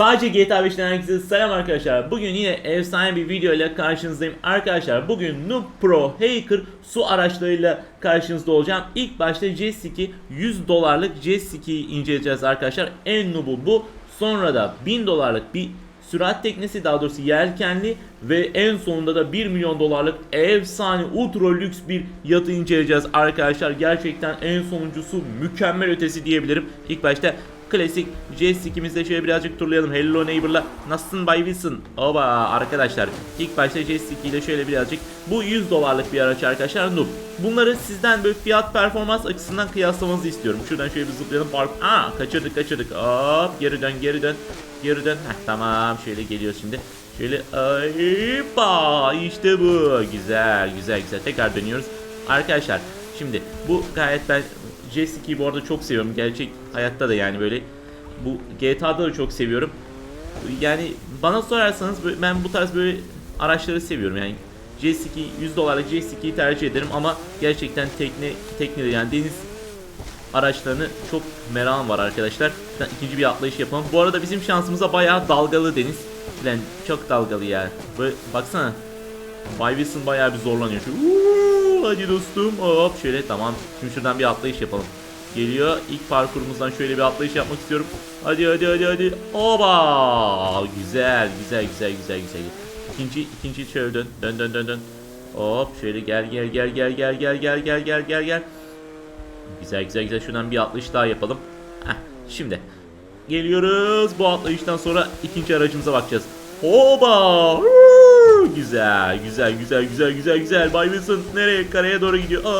Sadece GTA 5'ten herkese selam arkadaşlar. Bugün yine efsane bir video ile karşınızdayım. Arkadaşlar bugün Noob Pro Hacker su araçlarıyla karşınızda olacağım. İlk başta J2 100 dolarlık J2'yi inceleyeceğiz arkadaşlar. En noob'u bu. Sonra da 1000 dolarlık bir sürat teknesi daha doğrusu yelkenli ve en sonunda da 1 milyon dolarlık efsane ultra lüks bir yatı inceleyeceğiz arkadaşlar. Gerçekten en sonuncusu mükemmel ötesi diyebilirim. İlk başta klasik J2'imizde şöyle birazcık turlayalım. Hello Neighbor'la nasılsın Bay Wilson? Oba arkadaşlar ilk başta J2 ile şöyle birazcık bu 100 dolarlık bir araç arkadaşlar noob. Bunları sizden böyle fiyat performans açısından kıyaslamanızı istiyorum. Şuradan şöyle bir zıplayalım. Park. Aa kaçırdık kaçırdık. Hop geri dön geri dön. Geri dön. Heh, tamam şöyle geliyor şimdi. Şöyle ayıpa işte bu. Güzel güzel güzel. Tekrar dönüyoruz. Arkadaşlar şimdi bu gayet ben J2'yi bu arada çok seviyorum. Gerçek hayatta da yani böyle bu GTA'da da çok seviyorum. Yani bana sorarsanız ben bu tarz böyle araçları seviyorum. Yani J2 100 dolarlık J2'yi tercih ederim ama gerçekten tekne tekne yani deniz araçlarını çok merakım var arkadaşlar. Ben ikinci bir atlayış yapalım. Bu arada bizim şansımıza bayağı dalgalı deniz. Lan çok dalgalı ya. Böyle baksana. Bay Wilson bayağı bir zorlanıyor. Şu, "Uuu, hadi dostum. Hop şöyle tamam. Şimdi şuradan bir atlayış yapalım. Geliyor. İlk parkurumuzdan şöyle bir atlayış yapmak istiyorum. Hadi hadi hadi hadi. Oba! Güzel güzel güzel güzel güzel. İkinci ikinci şöyle dön. Dön dön dön. Hop şöyle gel gel gel gel gel gel gel gel gel gel gel. Güzel güzel güzel şuradan bir atlayış daha yapalım. Heh, şimdi geliyoruz. Bu atlayıştan sonra ikinci aracımıza bakacağız. Oba! Güzel güzel güzel güzel güzel güzel. Bay Wilson nereye? Karaya doğru gidiyor. Aa!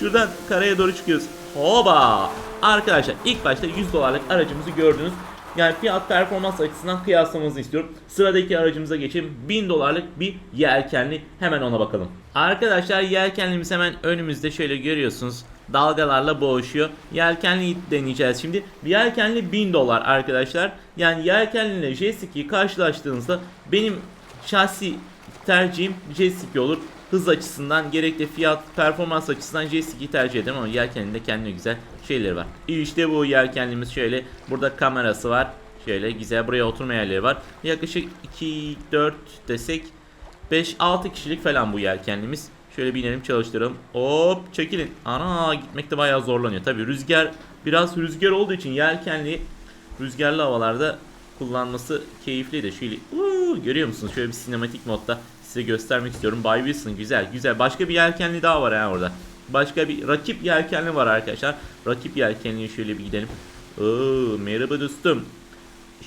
Şuradan karaya doğru çıkıyoruz. Hoba! Arkadaşlar ilk başta 100 dolarlık aracımızı gördünüz. Yani fiyat performans açısından kıyaslamanızı istiyorum. Sıradaki aracımıza geçelim. 1000 dolarlık bir yelkenli. Hemen ona bakalım. Arkadaşlar yelkenlimiz hemen önümüzde şöyle görüyorsunuz. Dalgalarla boğuşuyor. Yelkenli deneyeceğiz şimdi. Bir yelkenli 1000 dolar arkadaşlar. Yani yelkenli ile J2'yi karşılaştığınızda benim şahsi tercihim J2 olur. Hız açısından gerek de fiyat performans açısından J2'yi tercih ederim ama yelkenin de kendine güzel şeyleri var. İşte bu yelkenlimiz şöyle burada kamerası var. Şöyle güzel buraya oturma yerleri var. Yaklaşık 2 4 desek 5 6 kişilik falan bu yelkenlimiz. Şöyle binelim çalıştıralım. Hop çekilin. Ana gitmekte bayağı zorlanıyor. Tabi rüzgar biraz rüzgar olduğu için yelkenli rüzgarlı havalarda kullanması keyifli de şöyle uuu, görüyor musunuz? Şöyle bir sinematik modda size göstermek istiyorum. Bay Wilson güzel güzel. Başka bir yelkenli daha var ha orada. Başka bir rakip yelkenli var arkadaşlar. Rakip yelkenliye şöyle bir gidelim. Oo, merhaba dostum.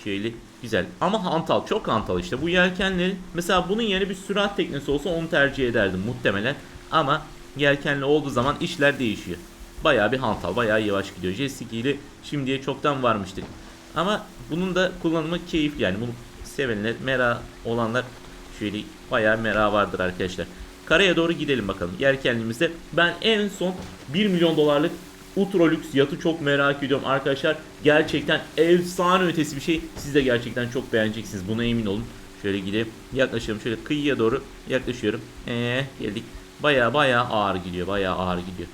Şöyle güzel. Ama hantal çok hantal işte. Bu yelkenleri mesela bunun yerine bir sürat teknesi olsa onu tercih ederdim muhtemelen. Ama yelkenli olduğu zaman işler değişiyor. Bayağı bir hantal, bayağı yavaş gidiyor. J2 ile şimdiye çoktan varmıştık. Ama bunun da kullanımı keyifli yani. Bunu sevenler, mera olanlar şöyle bayağı mera vardır arkadaşlar. Karaya doğru gidelim bakalım. Yelkenliğimizde ben en son 1 milyon dolarlık ultra lüks yatı çok merak ediyorum arkadaşlar. Gerçekten efsane ötesi bir şey. Siz de gerçekten çok beğeneceksiniz. Buna emin olun. Şöyle gidip yaklaşıyorum. Şöyle kıyıya doğru yaklaşıyorum. Eee geldik. Baya baya ağır gidiyor. Baya ağır gidiyor.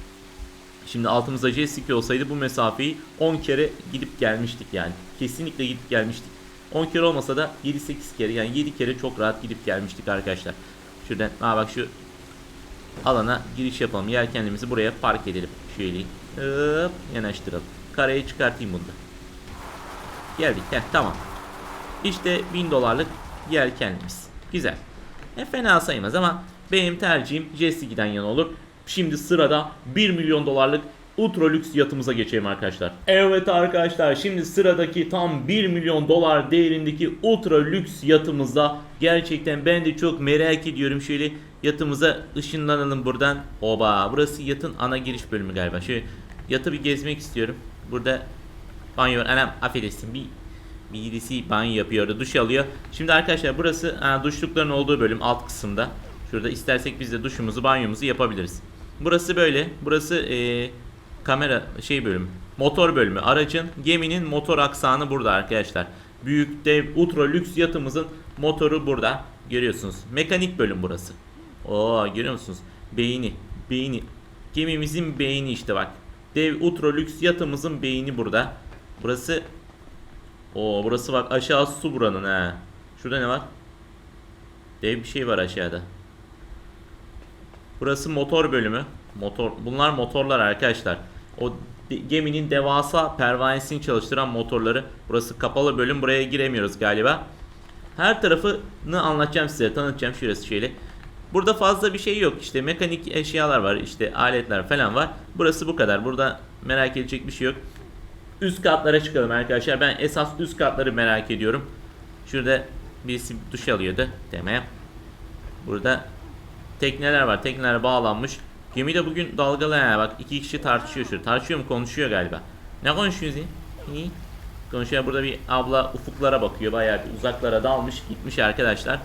Şimdi altımızda J2 olsaydı bu mesafeyi 10 kere gidip gelmiştik yani. Kesinlikle gidip gelmiştik. 10 kere olmasa da 7-8 kere yani 7 kere çok rahat gidip gelmiştik arkadaşlar. Şuradan aa bak şu alana giriş yapalım. Yelkenimizi buraya park edelim. Şöyle hop yanaştıralım. Karaya çıkartayım bunu da. Geldik. Heh, tamam. İşte 1000 dolarlık yelkenimiz. Güzel. E, fena sayılmaz ama benim tercihim J2'den yana olur. Şimdi sırada 1 milyon dolarlık ultra lüks yatımıza geçelim arkadaşlar. Evet arkadaşlar şimdi sıradaki tam 1 milyon dolar değerindeki ultra lüks yatımızda gerçekten ben de çok merak ediyorum. Şöyle yatımıza ışınlanalım buradan. Oba burası yatın ana giriş bölümü galiba. Şöyle yatı bir gezmek istiyorum. Burada banyo var. Anam affedersin bir birisi banyo yapıyor, duş alıyor. Şimdi arkadaşlar burası ha, duşlukların olduğu bölüm alt kısımda. Şurada istersek biz de duşumuzu, banyomuzu yapabiliriz. Burası böyle. Burası eee, kamera şey bölümü. Motor bölümü. Aracın, geminin motor aksanı burada arkadaşlar. Büyük dev ultra lüks yatımızın motoru burada. Görüyorsunuz. Mekanik bölüm burası. Oo görüyor musunuz? Beyni. Beyni. Gemimizin beyni işte bak. Dev ultra lüks yatımızın beyni burada. Burası o burası bak aşağı su buranın ha. Şurada ne var? Dev bir şey var aşağıda. Burası motor bölümü. Motor bunlar motorlar arkadaşlar. O geminin devasa pervanesini çalıştıran motorları. Burası kapalı bölüm. Buraya giremiyoruz galiba. Her tarafını anlatacağım size. Tanıtacağım şurası şöyle. Burada fazla bir şey yok. İşte mekanik eşyalar var. işte aletler falan var. Burası bu kadar. Burada merak edecek bir şey yok. Üst katlara çıkalım arkadaşlar. Ben esas üst katları merak ediyorum. Şurada birisi duş alıyordu. Demeye. Burada tekneler var. Tekneler bağlanmış. Gemi de bugün dalgalı ha. Bak iki kişi tartışıyor şu. Tartışıyor mu? Konuşuyor galiba. Ne konuşuyoruz ya? İyi. Konuşuyor. Burada bir abla ufuklara bakıyor. Bayağı bir uzaklara dalmış gitmiş arkadaşlar.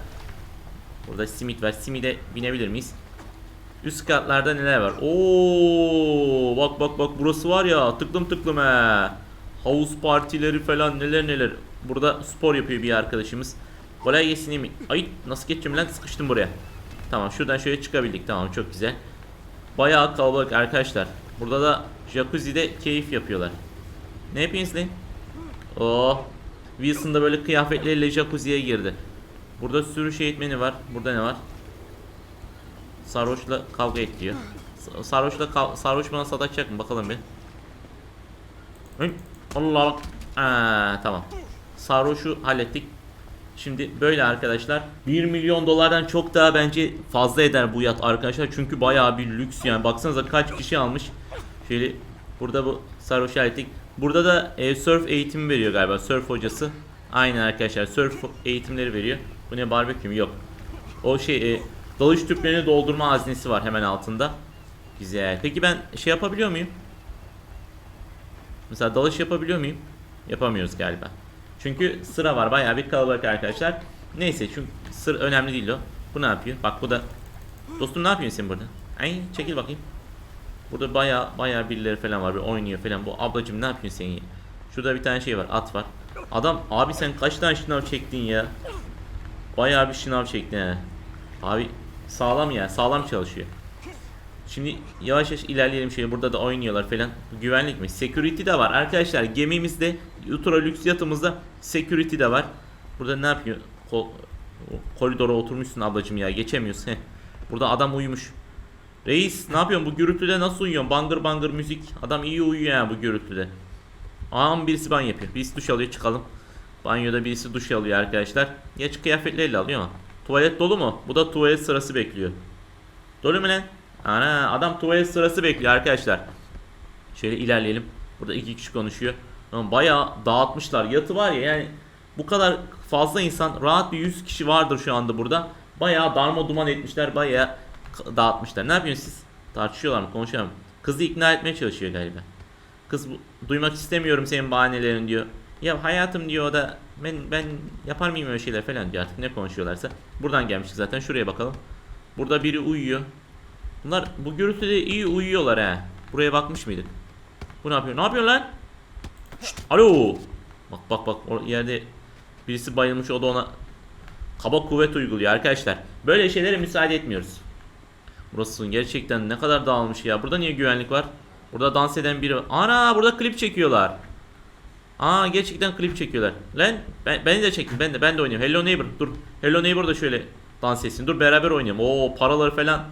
Burada simit var. Simide binebilir miyiz? Üst katlarda neler var? Oo, bak bak bak burası var ya tıklım tıklım he. Havuz partileri falan neler neler. Burada spor yapıyor bir arkadaşımız. Kolay gelsin Emin. Ay nasıl geçeceğim lan sıkıştım buraya. Tamam şuradan şöyle çıkabildik tamam çok güzel. Bayağı kalabalık arkadaşlar. Burada da jacuzzi'de keyif yapıyorlar. Ne yapıyorsunuz lan? Oh. Wilson da böyle kıyafetleriyle jacuzziye girdi. Burada sürü eğitmeni var. Burada ne var? Sarhoşla kavga et diyor. Sa- Sarhoşla sarhoş bana satacak mı bakalım bir. Allah Allah. Tamam. Sarhoşu hallettik. Şimdi böyle arkadaşlar 1 milyon dolardan çok daha bence fazla eder bu yat arkadaşlar çünkü bayağı bir lüks yani baksanıza kaç kişi almış şöyle burada bu sarhoş hallettik burada da e, surf eğitimi veriyor galiba surf hocası aynen arkadaşlar surf eğitimleri veriyor bu ne barbekü mü yok o şey e, dalış tüplerini doldurma haznesi var hemen altında güzel peki ben şey yapabiliyor muyum Mesela dalış yapabiliyor muyum? Yapamıyoruz galiba. Çünkü sıra var bayağı bir kalabalık arkadaşlar. Neyse çünkü sıra önemli değil o. Bu ne yapıyor? Bak bu da Dostum ne yapıyorsun sen burada? Ay çekil bakayım. Burada bayağı bayağı birileri falan var. Bir oynuyor falan. Bu ablacım ne yapıyorsun sen? Şurada bir tane şey var. At var. Adam abi sen kaç tane şınav çektin ya? Bayağı bir şınav çektin ha. Abi sağlam ya. Sağlam çalışıyor. Şimdi yavaş yavaş ilerleyelim şöyle burada da oynuyorlar falan. Güvenlik mi? Security de var. Arkadaşlar gemimizde ultra lüks yatımızda security de var. Burada ne yapıyor? Ko- koridora oturmuşsun ablacım ya geçemiyorsun. Heh. Burada adam uyumuş. Reis ne yapıyorsun bu gürültüde nasıl uyuyorsun? Bangır bangır müzik. Adam iyi uyuyor ya bu gürültüde. Aa birisi banyo yapıyor. Birisi duş alıyor çıkalım. Banyoda birisi duş alıyor arkadaşlar. Geç kıyafetleriyle alıyor ama. Tuvalet dolu mu? Bu da tuvalet sırası bekliyor. Dolu mu lan? Ana adam tuvalet sırası bekliyor arkadaşlar. Şöyle ilerleyelim. Burada iki kişi konuşuyor. Bayağı dağıtmışlar. Yatı var ya yani bu kadar fazla insan rahat bir 100 kişi vardır şu anda burada. Bayağı darma duman etmişler. Bayağı dağıtmışlar. Ne yapıyorsunuz siz? Tartışıyorlar mı? Konuşuyor mu? Kızı ikna etmeye çalışıyor galiba. Kız duymak istemiyorum senin bahanelerin diyor. Ya hayatım diyor o da ben ben yapar mıyım öyle şeyler falan diyor artık ne konuşuyorlarsa. Buradan gelmiştik zaten şuraya bakalım. Burada biri uyuyor. Bunlar bu gürültüde iyi uyuyorlar ha. Buraya bakmış mıydık? Bu ne yapıyor? Ne yapıyor lan? Şşt, alo. Bak bak bak o yerde birisi bayılmış o da ona kaba kuvvet uyguluyor arkadaşlar. Böyle şeylere müsaade etmiyoruz. Burası gerçekten ne kadar dağılmış ya. Burada niye güvenlik var? Burada dans eden biri. Ana burada klip çekiyorlar. Aa gerçekten klip çekiyorlar. Lan ben, beni de çekin. Ben de ben de oynayayım. Hello Neighbor. Dur. Hello Neighbor da şöyle dans etsin. Dur beraber oynayalım. Oo paraları falan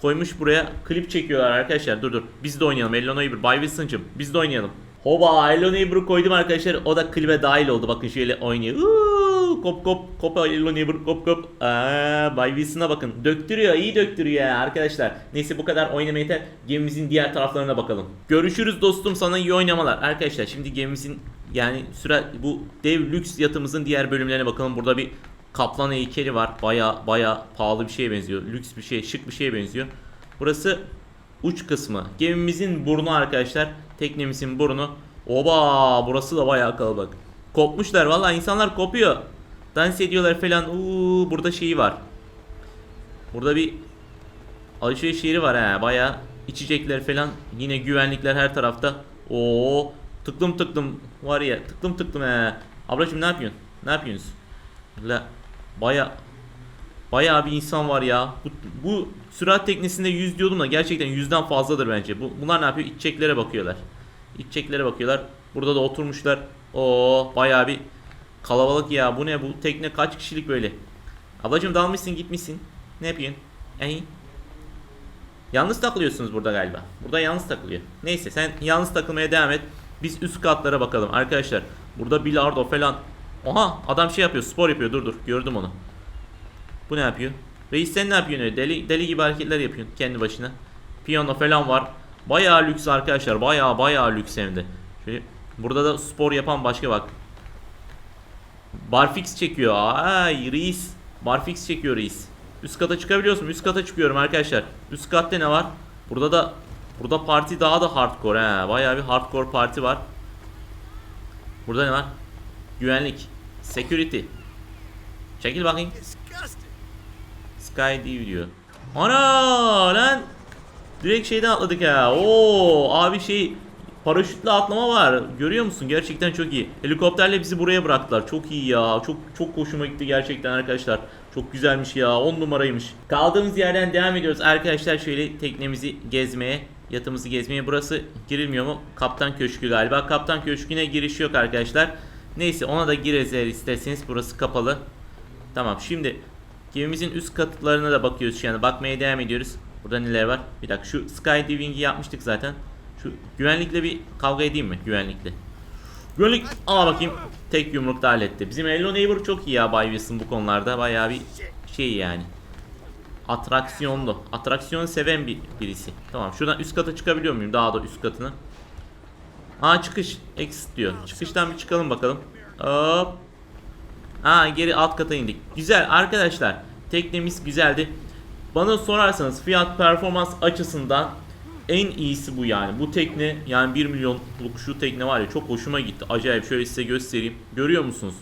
koymuş buraya. Klip çekiyorlar arkadaşlar. Dur dur. Biz de oynayalım. Hello Neighbor. Bay Wilson'cım. Biz de oynayalım. Hoba Hello Neighbor'ı koydum arkadaşlar. O da klibe dahil oldu. Bakın şöyle oynuyor. Uuu, kop kop kop Hello Neighbor kop kop. Aa, Bay Wilson'a bakın. Döktürüyor. iyi döktürüyor arkadaşlar. Neyse bu kadar oynama yeter. Gemimizin diğer taraflarına bakalım. Görüşürüz dostum. Sana iyi oynamalar. Arkadaşlar şimdi gemimizin yani süre bu dev lüks yatımızın diğer bölümlerine bakalım. Burada bir kaplan heykeli var. Baya baya pahalı bir şeye benziyor. Lüks bir şey, şık bir şeye benziyor. Burası uç kısmı. Gemimizin burnu arkadaşlar. Teknemizin burnu. Oba burası da bayağı kalabalık. Kopmuşlar vallahi insanlar kopuyor. Dans ediyorlar falan. Uuu burada şeyi var. Burada bir alışveriş yeri var ha. Bayağı içecekler falan. Yine güvenlikler her tarafta. Oo tıklım tıklım var ya. Tıklım tıklım he. Ablacığım ne yapıyorsun? Ne yapıyorsunuz? La baya Bayağı bir insan var ya. Bu, bu sürat teknesinde 100 diyordum da gerçekten 100'den fazladır bence. Bu, bunlar ne yapıyor? İçeceklere bakıyorlar. İçeceklere bakıyorlar. Burada da oturmuşlar. Oo bayağı bir kalabalık ya. Bu ne bu tekne kaç kişilik böyle? Ablacım dalmışsın gitmişsin. Ne yapıyorsun? Ey. Yalnız takılıyorsunuz burada galiba. Burada yalnız takılıyor. Neyse sen yalnız takılmaya devam et. Biz üst katlara bakalım arkadaşlar. Burada bilardo falan. Oha adam şey yapıyor spor yapıyor dur dur gördüm onu. Bu ne yapıyor? Reis sen ne yapıyorsun öyle? Deli, deli gibi hareketler yapıyorsun kendi başına. Piyano falan var. Bayağı lüks arkadaşlar. Bayağı bayağı lüks hem de. Şöyle, burada da spor yapan başka bak. Barfix çekiyor. Ay reis. Barfix çekiyor reis. Üst kata çıkabiliyorsun. Üst kata çıkıyorum arkadaşlar. Üst katta ne var? Burada da burada parti daha da hardcore he. Bayağı bir hardcore parti var. Burada ne var? Güvenlik. Security. Çekil bakayım. Sky diye diyor. Ana lan. Direkt şeyden atladık ya. Oo abi şey paraşütle atlama var. Görüyor musun? Gerçekten çok iyi. Helikopterle bizi buraya bıraktılar. Çok iyi ya. Çok çok hoşuma gitti gerçekten arkadaşlar. Çok güzelmiş ya. 10 numaraymış. Kaldığımız yerden devam ediyoruz arkadaşlar. Şöyle teknemizi gezmeye, yatımızı gezmeye. Burası girilmiyor mu? Kaptan Köşkü galiba. Kaptan Köşkü'ne giriş yok arkadaşlar. Neyse ona da gireriz eğer isterseniz. Burası kapalı. Tamam şimdi gemimizin üst katlarına da bakıyoruz şu anda. Bakmaya devam ediyoruz. Burada neler var? Bir dakika şu skydiving'i yapmıştık zaten. Şu güvenlikle bir kavga edeyim mi? Güvenlikle. Güvenlik al bakayım. Tek yumrukta halletti. Bizim Hello Neighbor çok iyi ya Bay Wilson bu konularda. Bayağı bir şey yani. Atraksiyonlu. Atraksiyon seven bir birisi. Tamam şuradan üst kata çıkabiliyor muyum? Daha da üst katına. Aa çıkış. Exit diyor. Çıkıştan bir çıkalım bakalım. Hop. Aa geri alt kata indik. Güzel arkadaşlar. Teknemiz güzeldi. Bana sorarsanız fiyat performans açısından en iyisi bu yani. Bu tekne yani 1 milyonluk şu tekne var ya çok hoşuma gitti. Acayip şöyle size göstereyim. Görüyor musunuz?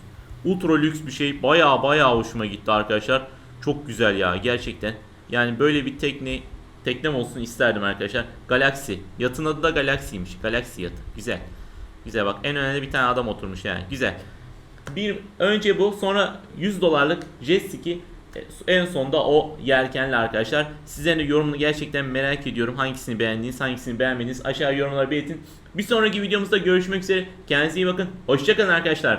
Ultra lüks bir şey. Baya baya hoşuma gitti arkadaşlar. Çok güzel ya gerçekten. Yani böyle bir tekne teknem olsun isterdim arkadaşlar. Galaxy. Yatın adı da Galaxy'ymiş. Galaxy yatı. Güzel. Güzel bak en önünde bir tane adam oturmuş yani. Güzel. Bir önce bu sonra 100 dolarlık jet ski e, en sonda o yelkenli arkadaşlar. Sizlerin de yorumunu gerçekten merak ediyorum. Hangisini beğendiğiniz, hangisini beğenmediğiniz aşağı yorumlara belirtin. Bir sonraki videomuzda görüşmek üzere. Kendinize iyi bakın. Hoşçakalın arkadaşlar.